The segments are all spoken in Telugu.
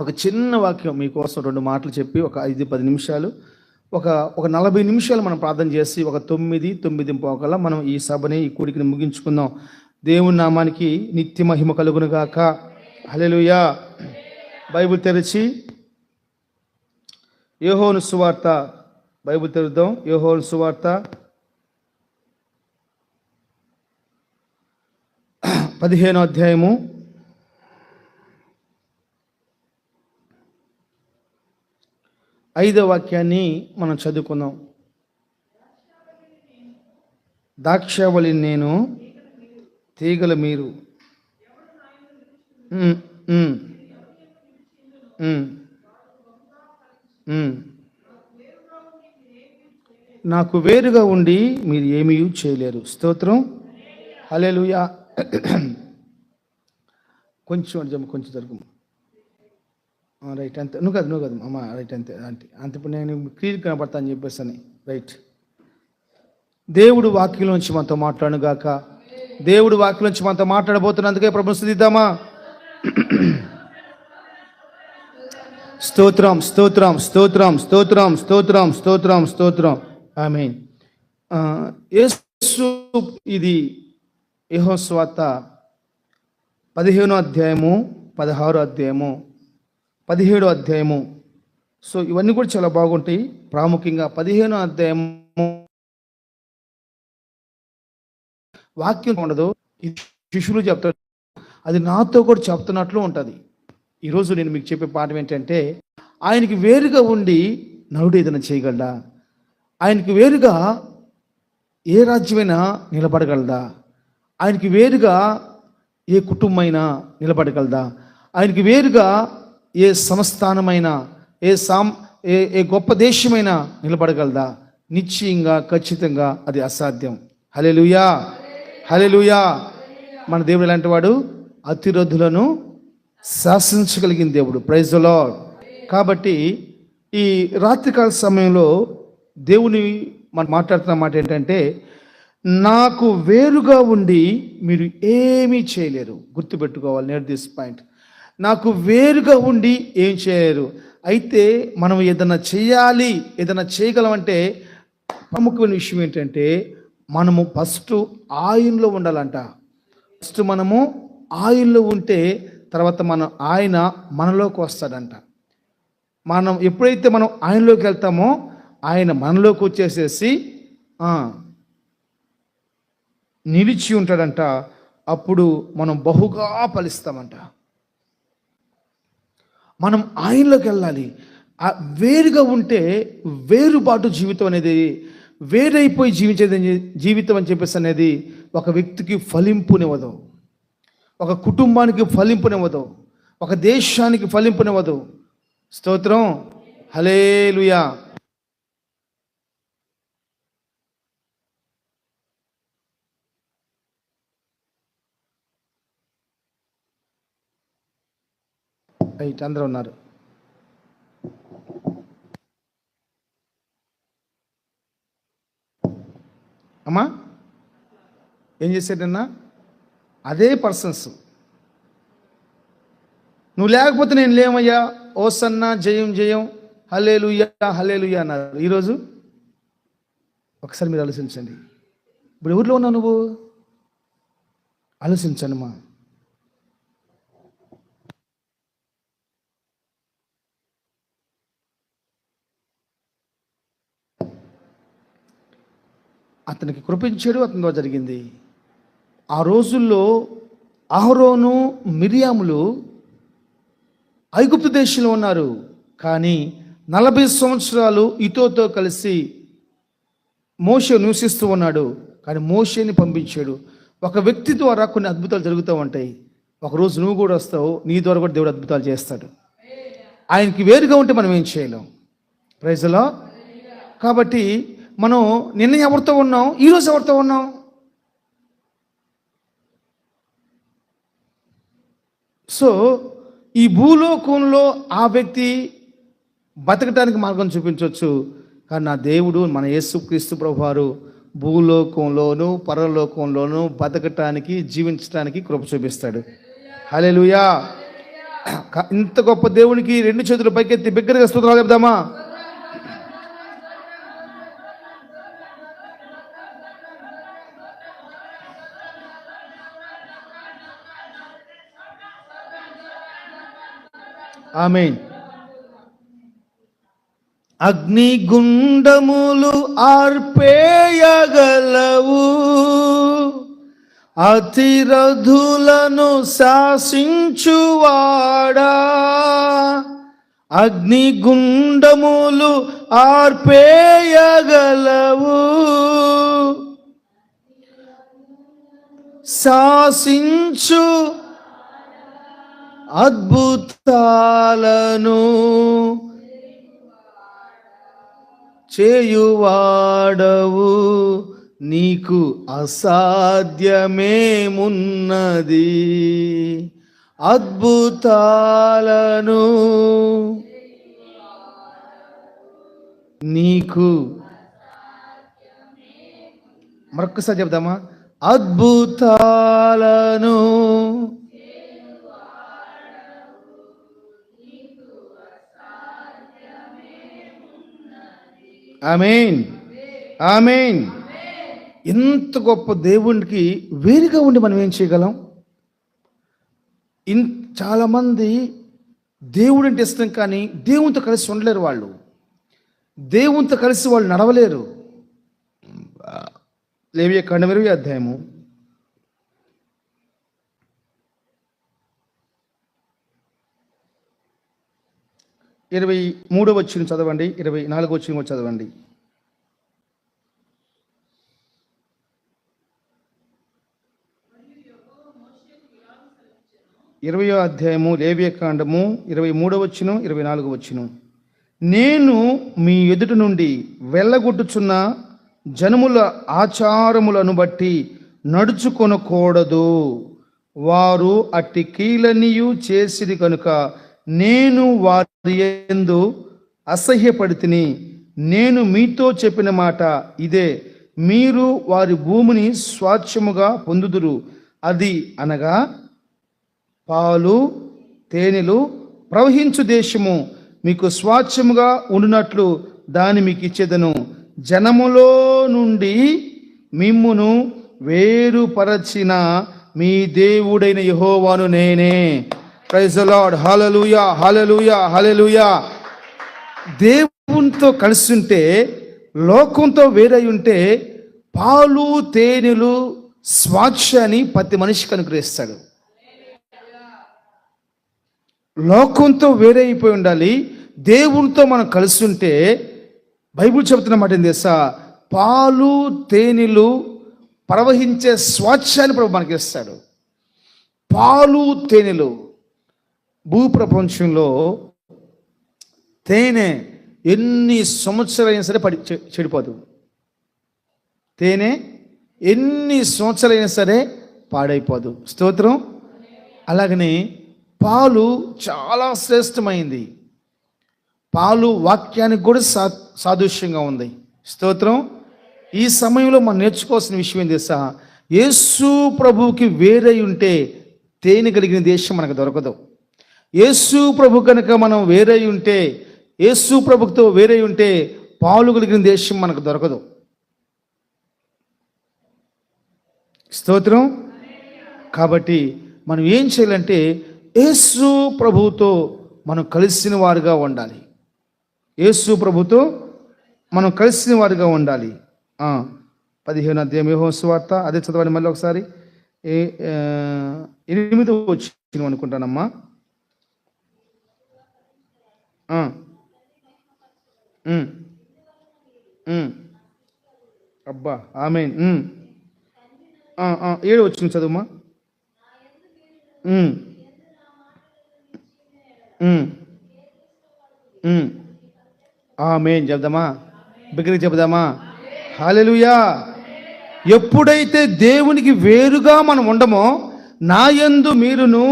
ఒక చిన్న వాక్యం మీకోసం రెండు మాటలు చెప్పి ఒక ఐదు పది నిమిషాలు. ఒక ఒక నలభై నిమిషాలు మనం ప్రార్థన చేసి ఒక తొమ్మిది తొమ్మిది పోకల్లా మనం ఈ సభని ఈ కూడికని ముగించుకుందాం. దేవుని నామానికి నిత్య మహిమ కలుగును గాక. హల్లెలూయా. బైబిల్ తెరిచి యోహోను సువార్త బైబిల్ తెరుద్దాం. యోహోను సువార్త పదిహేను అధ్యాయము. ఐదో వాక్యాన్ని మనం చదువుకుందాం. దాక్షావళి నేను తీగల మీరు. నాకు వేరుగా ఉండి మీరు ఏమీ చేయలేరు. స్తోత్రం. హల్లెలూయా. కొంచెం కొంచెం జరుగు రైట్ అంతే. నువ్వు కాదు నువ్వు కాదు అమ్మ రైట్ అంతే అంటే అంత ఇప్పుడు నేను క్లియర్ కనపడతా అని చెప్పేసి అని రైట్ దేవుడు వాక్యంలోంచి మనతో మాట్లాడను గాక దేవుడు వాక్యంలోంచి మనతో మాట్లాడబోతున్నందుకే ప్రభు స్థుతిద్దామా? స్తోత్రం స్తోత్రం స్తోత్రం స్తోత్రం స్తోత్రం స్తోత్రం స్తోత్రం. మీన్ యేసు ఇది యహోస్వాత పదిహేనో అధ్యాయము పదహారో అధ్యాయము. పదిహేడో అధ్యాయము. సో ఇవన్నీ కూడా చాలా బాగుంటాయి. ప్రాముఖ్యంగా పదిహేనో అధ్యాయము. వాక్యం ఉండదు. శిష్యులు చెప్తారు. అది నాతో కూడా చెప్తున్నట్లు ఉంటుంది. ఈరోజు నేను మీకు చెప్పే పాఠం ఏంటంటే ఆయనకి వేరుగా ఉండి నరుడు ఏదైనా చేయగలడా? ఆయనకి వేరుగా ఏ రాజ్యమైనా నిలబడగలదా? ఆయనకి వేరుగా ఏ కుటుంబమైనా నిలబడగలదా? ఆయనకి వేరుగా ఏ సంస్థానమైనా ఏ సాం ఏ ఏ గొప్ప దేశమైనా నిలబడగలదా? నిశ్చయంగా ఖచ్చితంగా అది అసాధ్యం. హలెలుయా హలెలుయా మన దేవుడు ఎలాంటి వాడు? అతిరథులను శాసించగలిగిన దేవుడు. ప్రైజ్ లార్డ్ కాబట్టి ఈ రాత్రికాల సమయంలో దేవుని మనం మాట్లాడుతున్న మాట ఏంటంటే నాకు వేరుగా ఉండి మీరు ఏమీ చేయలేరు. గుర్తుపెట్టుకోవాలి. నేర్ దిస్ పాయింట్ నాకు వేరుగా ఉండి ఏం చేయరు అయితే మనం ఏదైనా చేయాలి ఏదైనా చేయగలమంటే ప్రముఖమైన విషయం ఏంటంటే మనము ఫస్ట్ ఆయనలో ఉండాలంట. ఫస్ట్ మనము ఆయనలో ఉంటే తర్వాత మనం ఆయన మనలోకి వస్తాడంట. మనం ఎప్పుడైతే మనం ఆయనలోకి వెళ్తామో ఆయన మనలోకి వచ్చేసేసి నిలిచి ఉంటాడంట. అప్పుడు మనం బహుగా ఫలిస్తామంట. మనం ఆయనలోకి వెళ్ళాలి. వేరుగా ఉంటే వేరుబాటు జీవితం అనేది వేరైపోయి జీవించేది జీవితం అని చెప్పేసి అనేది ఒక వ్యక్తికి ఫలింపునివ్వదు. ఒక కుటుంబానికి ఫలింపునివ్వదు. ఒక దేశానికి ఫలింపునివ్వదు. స్తోత్రం. హలేలుయా రైట్ అందరూ ఉన్నారు. అమ్మా ఏం చేశాడన్నా అదే పర్సన్స్. నువ్వు లేకపోతే నేను లేమయ్యా ఓ సన్న జయం జయం. హలేలుయ్యా హలేలుయ్యా అన్నారు. ఈరోజు ఒకసారి మీరు ఆలోచించండి. ఇప్పుడు ఎవరిలో ఉన్నావు నువ్వు? ఆలోచించండి మా అతనికి కృపించాడు అతని ద్వారా జరిగింది. ఆ రోజుల్లో అహరోను మిరియాములు ఐగుప్తు దేశంలో ఉన్నారు. కానీ నలభై సంవత్సరాలు ఇతోతో కలిసి మోషే నివసిస్తూ ఉన్నాడు. కానీ మోషేని పంపించాడు. ఒక వ్యక్తి ద్వారా కొన్ని అద్భుతాలు జరుగుతూ ఉంటాయి. ఒకరోజు నువ్వు కూడా వస్తావు నీ ద్వారా కూడా దేవుడు అద్భుతాలు చేస్తాడు. ఆయనకి వేరుగా ఉంటే మనం ఏం చేయలేం. ప్రైజ్లో కాబట్టి మనం నిన్న ఎవరితో ఉన్నాం? ఈరోజు ఎవరితో ఉన్నాం? సో ఈ భూలోకంలో ఆ వ్యక్తి బతకటానికి మార్గం చూపించవచ్చు కానీ నా దేవుడు మన యేసుక్రీస్తు ప్రభువారు భూలోకంలోను పరలోకంలోను బతకటానికి జీవించటానికి కృప చూపిస్తాడు. హలే ఇంత గొప్ప దేవునికి రెండు చేతులు పైకెత్తి బిగ్గరగా స్తోత్రాలు చెప్దామా? ఆమెన్. అగ్నిగుండములు ఆర్పేయగలవు. అతిరధులను శాసించువాడా. అగ్నిగుండములు ఆర్పేయగలవు. శాసించు అద్భుతాలను చేయువాడవు. నీకు అసాధ్యమేమున్నది? అద్భుతాలను నీకు మరొకసారి చెప్దామా అద్భుతాలను ఆమెన్. ఆమెన్. ఇంత గొప్ప దేవునికి వేరుగా ఉండి మనం ఏం చేయగలం? ఇన్ చాలామంది దేవుడు అంటే ఇష్టం కానీ దేవునితో కలిసి ఉండలేరు వాళ్ళు. దేవునితో కలిసి వాళ్ళు నడవలేరు. లేవియ కండమిరవి అధ్యాయము. ఇరవై మూడో వచ్చిన చదవండి ఇరవై నాలుగో వచ్చిన చదవండి. ఇరవయో అధ్యాయము లేవియ కాండము ఇరవై మూడో వచ్చిన ఇరవై నాలుగు వచ్చిన. నేను మీ ఎదుటి నుండి వెళ్ళగొట్టుచున్న జనముల ఆచారములను బట్టి నడుచుకొనకూడదు. వారు అట్టి కీలనియు చేసిరి కనుక నేను వారి ఎందు అసహ్యపడితిని. నేను మీతో చెప్పిన మాట ఇదే. మీరు వారి భూమిని స్వాచ్ఛముగా పొందుదురు. అది అనగా పాలు తేనెలు ప్రవహించు దేశము. మీకు స్వాచ్ఛముగా ఉండునట్లు దాని మీకు ఇచ్చేదను జనములో నుండి మిమ్మును వేరుపరచిన మీ దేవుడైన యహోవాను నేనే. ప్రైజ్ లార్డ్ హలలుయా హలలుయా హలలుయా దేవునితో కలిసి ఉంటే లోకంతో వేరై ఉంటే పాలు తేనెలు స్వాచ్ఛని ప్రతి మనిషికి అనుగ్రహిస్తాడు. లోకంతో వేరైపోయి ఉండాలి. దేవునితో మనం కలిసి ఉంటే బైబిల్ చెబుతున్న మాట ఏం తెలుసా? పాలు తేనెలు ప్రవహించే స్వాచ్ఛాన్ని ప్రభు మనకి ఇస్తాడు పాలు తేనెలు. భూప్రపంచంలో తేనె ఎన్ని సంవత్సరాలైనా సరే పడి చె- చెడిపోదు. తేనె ఎన్ని సంవత్సరాలైనా సరే పాడైపోదు. స్తోత్రం? అలాగనే పాలు చాలా శ్రేష్టమైంది. పాలు వాక్యానికి కూడా సా సాదృశ్యంగా ఉంది. స్తోత్రం? ఈ సమయంలో మనం నేర్చుకోవాల్సిన విషయం ఏం తెలుసా? యేసు ప్రభువుకి వేరై ఉంటే తేనె కలిగిన దేశం మనకు దొరకదు. యేసు ప్రభు కనుక మనం వేరే ఉంటే యేసు ప్రభుతో వేరే ఉంటే పాలు కలిగిన దేశం మనకు దొరకదు. స్తోత్రం? కాబట్టి మనం ఏం చేయాలంటే యేసు ప్రభుతో మనం కలిసిన వారుగా ఉండాలి. యేసు ప్రభుతో మనం కలిసిన వారుగా ఉండాలి. పదిహేను అధ్యాయం యెహోషువ వార్త అదే చదవండి మళ్ళీ ఒకసారి. ఏ ఆ, ఎనిమిది వచ్చిన అనుకుంటానమ్మా. అబ్బా ఆమె ఏడు వచ్చింది చదువుమా? ఉమ్. ఉమ్. ఆమెన్. చెప్దామా? బిగ్రీ చెప్దామా? హాలెలుయా ఎప్పుడైతే దేవునికి వేరుగా మనం ఉండమో నా యందు మీరును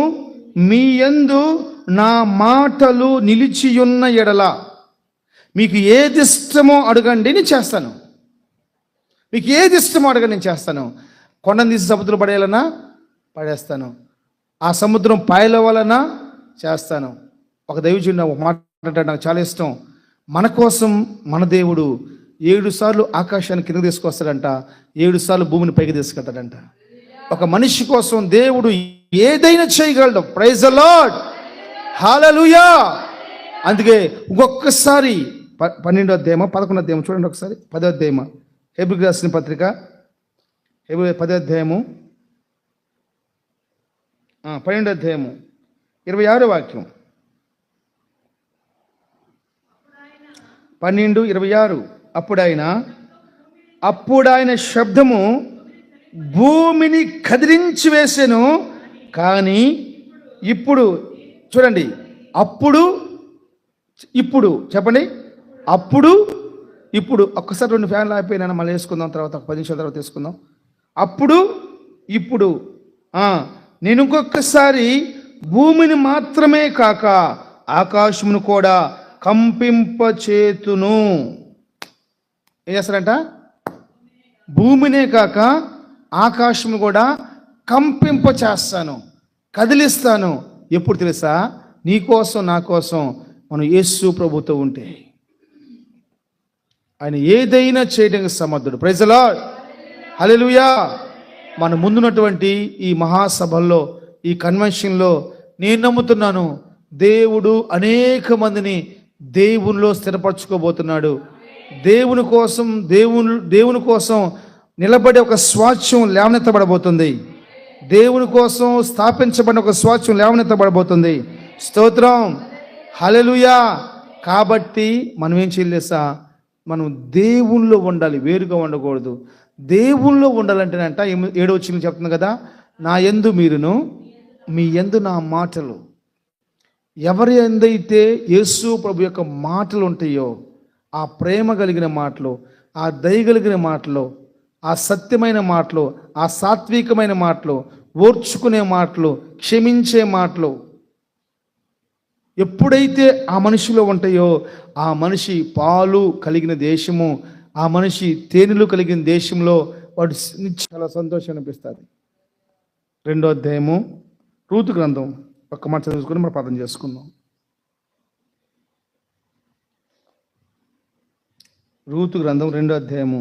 మీ యందు నా మాటలు నిలిచియున్న ఎడల మీకు ఏది ఇష్టమో అడగండి నేను చేస్తాను. మీకు ఏది ఇష్టమో అడగండి నేను చేస్తాను. కొండను తీసి సముద్రం పడేయాలన్నా పడేస్తాను. ఆ సముద్రం పాయల చేస్తాను. ఒక దైవజుడు ఒక మాట అంటే నాకు చాలా ఇష్టం. మన కోసం మన దేవుడు ఏడు సార్లు ఆకాశాన్ని కింద తీసుకొస్తాడంట ఏడు సార్లు భూమిని పైకి తీసుకెళ్తాడంట. ఒక మనిషి కోసం దేవుడు ఏదైనా చేయగలడు. Praise Lord hallelujah! అందుకే ఒక్కొక్కసారి ప- పన్నెండో అధ్యాయమా పదకొండో అధ్యాయం చూడండి ఒకసారి. పదో అధ్యాయమ. హెబ్రిక్ రాసిన పత్రిక. హెబ్రి పదో అధ్యాయము. పన్నెండో అధ్యాయము. ఇరవై ఆరో వాక్యం. పన్నెండు ఇరవై ఆరు. అప్పుడాయన అప్పుడాయన శబ్దము భూమిని కదిలించి వేసెను కానీ ఇప్పుడు చూడండి అప్పుడు ఇప్పుడు చెప్పండి. అప్పుడు ఇప్పుడు ఒక్కసారి రెండు ఫ్యాన్లు ఆగిపోయినా మళ్ళీ వేసుకుందాం తర్వాత ఒక పది నిమిషాల తర్వాత తీసుకుందాం అప్పుడు ఇప్పుడు నేను ఇంకొకసారి భూమిని మాత్రమే కాక ఆకాశమును కూడా కంపింపచేతును. ఏం చేస్తారంట? భూమినే కాక ఆకాశం కూడా కంపింప చేస్తాను కదిలిస్తాను. ఎప్పుడు తెలుసా? నీ కోసం నా కోసం మనం యేసు ప్రభుతో ఉంటే. ఆయన ఏదైనా చేయడానికి సమర్థుడు. ప్రజలా హలెలుయా మన ముందున్నటువంటి ఈ మహాసభల్లో ఈ కన్వెన్షన్లో నేను నమ్ముతున్నాను దేవుడు అనేక మందిని దేవునిలో స్థిరపరచుకోబోతున్నాడు. దేవుని కోసం దేవుని దేవుని కోసం నిలబడే ఒక స్వాచ్ఛం లేవనెత్తబడబోతుంది. దేవుని కోసం స్థాపించబడిన ఒక స్వాచ్ఛం లేవనెత్తబడబోతుంది. స్తోత్రం. హలలుయా కాబట్టి మనం ఏం చేయలేసా మనం దేవుల్లో ఉండాలి. వేరుగా ఉండకూడదు. దేవుల్లో ఉండాలంటేనంట ఏమి- ఏడో వచ్చిన చెప్తుంది కదా? నా ఎందు మీరును మీ ఎందు నా మాటలు. ఎవరి ఎందైతే యేసు ప్రభు యొక్క మాటలు ఉంటాయో ఆ ప్రేమ కలిగిన మాటలు ఆ దయ కలిగిన మాటలు ఆ సత్యమైన మాటలు ఆ సాత్వికమైన మాటలు ఓర్చుకునే మాటలు క్షమించే మాటలు ఎప్పుడైతే ఆ మనిషిలో ఉంటాయో ఆ మనిషి పాలు కలిగిన దేశము ఆ మనిషి తేనెలు కలిగిన దేశంలో వాడు చాలా సంతోషం అనిపిస్తుంది. రెండో అధ్యాయము రూతు గ్రంథం ఒక్క మాట చదువుకొని మనం పదం చేసుకుందాం. రూతు గ్రంథం రెండో అధ్యాయము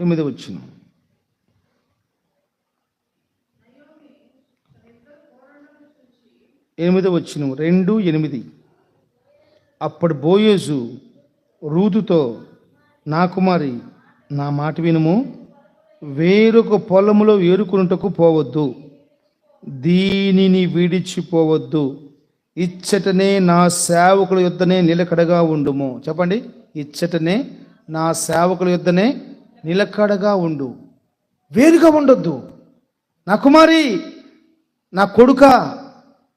ఎనిమిది వచ్చిన ఎనిమిది వచ్చిన రెండు ఎనిమిది. అప్పుడు బోయేజు రూతుతో నా కుమారి నా మాట వినుము. వేరొక పొలములో ఏరుకునుటకు పోవద్దు. దీనిని విడిచిపోవద్దు. ఇచ్చటనే నా సేవకుల యుద్ధనే నిలకడగా ఉండుము. చెప్పండి. ఇచ్చటనే నా సేవకుల యుద్ధనే నిలకడగా ఉండు. వేరుగా ఉండొద్దు. నా కుమారి నా కొడుక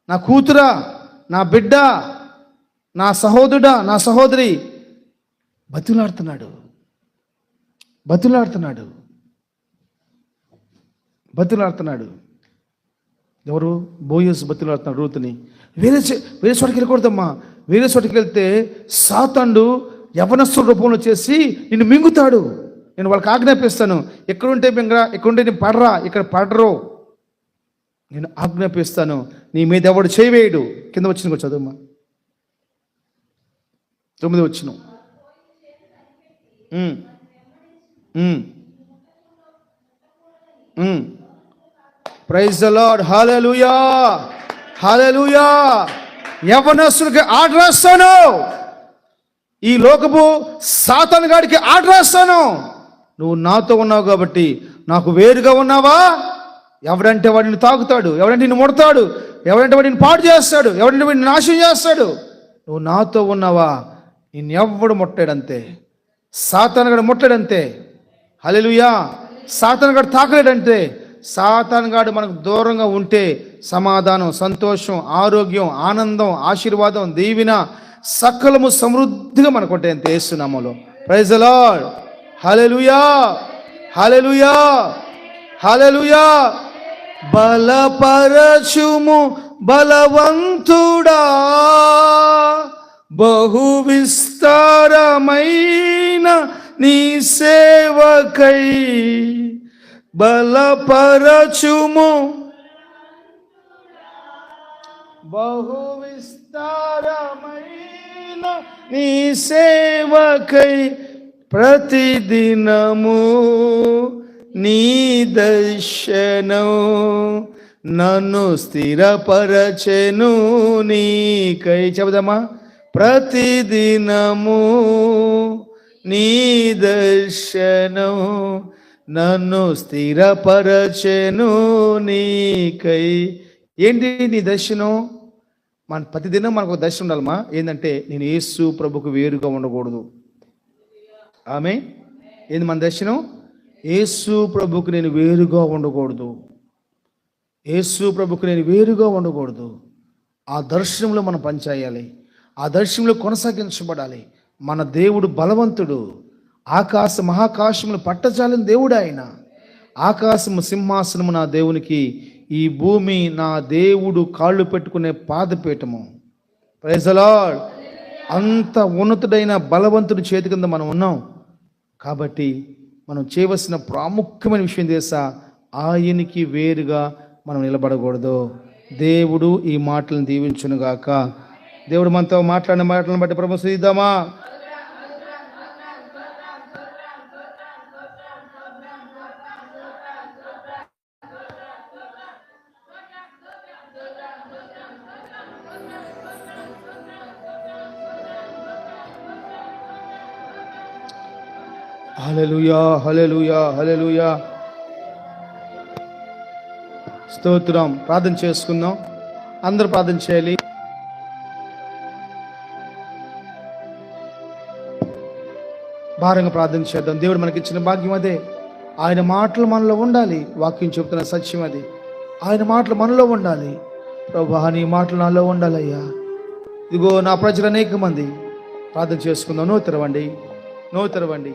నా కూతురా నా బిడ్డ నా సహోదరుడా నా సహోదరి బతులాడుతున్నాడు. బతులాడుతున్నాడు. బతులాడుతున్నాడు. ఎవరు? బోయస్ బతులాడుతున్నాడు రూతుని. వేరే వేరే చోటకి వెళ్ళకూడదమ్మా. వేరే చోటికి వెళ్తే సాతండు యవనస్తుల రూపంలో చేసి నిన్ను మింగుతాడు. నేను వాళ్ళకి ఆజ్ఞాపిస్తాను. ఎక్కడుంటే మింగరా ఎక్కడుంటే నేను పడరా ఇక్కడ పడరు. నేను ఆజ్ఞాపిస్తాను. నీ మీద ఎవడు చేయవేయడు? కింద వచ్చిన చదువుమా? తొమ్మిది వచ్చిన praise the Lord hallelujah hallelujah యవనస్తులకి order రాస్తాను ఈ లోకపు సాతన్ గాడికి ఆర్డర్ రాస్తాను నువ్వు నాతో ఉన్నావు కాబట్టి నాకు వేరుగా ఉన్నావా? ఎవడంటే వాడిని తాకుతాడు ఎవడంటే నిన్ను ముడతాడు ఎవడంటే వాడిని పాడు చేస్తాడు ఎవడంటే వాడిని నాశనం చేస్తాడు. నువ్వు నాతో ఉన్నావా? నిన్నెవ్వడు ముట్టాడంతే. సాతానగాడు ముట్టాడంతే. హలెలుయా సాతానగాడు తాకలేడంతే. సాతానగాడు మనకు దూరంగా ఉంటే సమాధానం సంతోషం ఆరోగ్యం ఆనందం ఆశీర్వాదం దీవిన సకలము సమృద్ధిగా మనకు ఉంటాయి అంతే ప్రైజ్ లార్డ్ హలలుయా హలలుయా హలలుయా బలపరచుము బలవంతుడా బహు విస్తారమైన నీ సేవకై. బలపరచుము బహు విస్తారమైన నీ సేవకై. ప్రతిదినము నీ దర్శనం నన్ను స్థిరపరచెను నీకై. చెబుదామా ప్రతిదినము నీ దర్శనం నన్ను స్థిరపరచెను నీకై. ఏంటి నీ దర్శనం? మన ప్రతిదినం మనకు దర్శనం ఉండాలమ్మా. ఏంటంటే నేను యేసు ప్రభుకు వేరుగా ఉండకూడదు. ఆమె ఏంది మన దర్శనం? యేసు ప్రభుకు నేను వేరుగా ఉండకూడదు. యేసు ప్రభుకు నేను వేరుగా ఉండకూడదు. ఆ దర్శనంలో మనం పనిచేయాలి. ఆ దర్శనంలో కొనసాగించబడాలి. మన దేవుడు బలవంతుడు. ఆకాశ మహాకాశములు పట్టచాలని దేవుడు ఆయన. ఆకాశము సింహాసనము నా దేవునికి ఈ భూమి నా దేవుడు కాళ్ళు పెట్టుకునే పాదపీఠము. ప్రైజలాడ్ అంత ఉన్నతుడైన బలవంతుడి చేతి కింద మనం ఉన్నాం. కాబట్టి మనం చేయవలసిన ప్రాముఖ్యమైన విషయం తెలుసా? ఆయనకి వేరుగా మనం నిలబడకూడదు. దేవుడు ఈ మాటలను దీవించునుగాక. దేవుడు మనతో మాట్లాడిన మాటలను బట్టి ప్రభు హలలుయా హలలుయా హలలుయా స్తోత్రం. ప్రార్థన చేసుకుందాం. అందరూ ప్రార్థన చేయాలి. భారంగా ప్రార్థన చేద్దాం. దేవుడు మనకి ఇచ్చిన భాగ్యం అదే. ఆయన మాటలు మనలో ఉండాలి. వాక్యం చెబుతున్న సత్యం అది. ఆయన మాటలు మనలో ఉండాలి. ప్రభా నీ మాటలు నాలో ఉండాలయ్యా. ఇదిగో నా ప్రజలు అనేక మంది ప్రార్థన చేసుకుందాం. నో తెరవండి నో తెరవండి